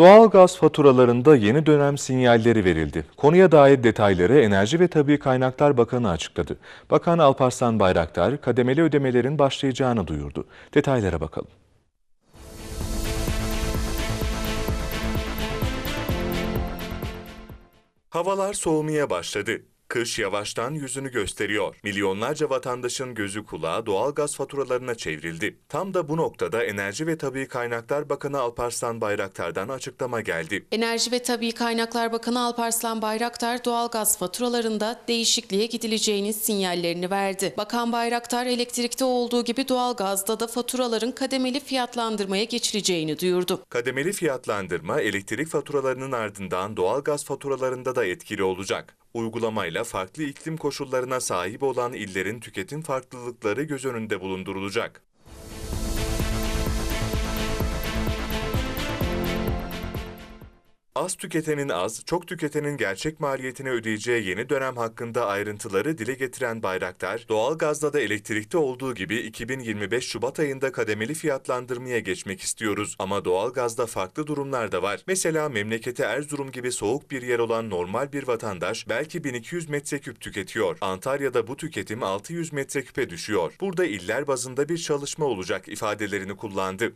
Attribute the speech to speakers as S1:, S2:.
S1: Doğalgaz faturalarında yeni dönem sinyalleri verildi. Konuya dair detayları Enerji ve Tabi Kaynaklar Bakanı açıkladı. Bakan Alparslan Bayraktar kademeli ödemelerin başlayacağını duyurdu. Detaylara bakalım. Havalar soğumaya başladı. Kış yavaştan yüzünü gösteriyor. Milyonlarca vatandaşın gözü kulağı doğalgaz faturalarına çevrildi. Tam da bu noktada Enerji ve Tabi Kaynaklar Bakanı Alparslan Bayraktar'dan açıklama geldi.
S2: Enerji ve Tabii Kaynaklar Bakanı Alparslan Bayraktar doğalgaz faturalarında değişikliğe gidileceğinin sinyallerini verdi. Bakan Bayraktar elektrikte olduğu gibi doğalgazda da faturaların kademeli fiyatlandırmaya geçileceğini duyurdu.
S1: Kademeli fiyatlandırma elektrik faturalarının ardından doğalgaz faturalarında da etkili olacak. Uygulamayla farklı iklim koşullarına sahip olan illerin tüketim farklılıkları göz önünde bulundurulacak. Az tüketenin az, çok tüketenin gerçek maliyetini ödeyeceği yeni dönem hakkında ayrıntıları dile getiren Bayraktar, doğalgazda da elektrikte olduğu gibi 2025 Şubat ayında kademeli fiyatlandırmaya geçmek istiyoruz. Ama doğalgazda farklı durumlar da var. Mesela memleketi Erzurum gibi soğuk bir yer olan normal bir vatandaş belki 1200 metreküp tüketiyor. Antalya'da bu tüketim 600 metreküpe düşüyor. Burada iller bazında bir çalışma olacak ifadelerini kullandı.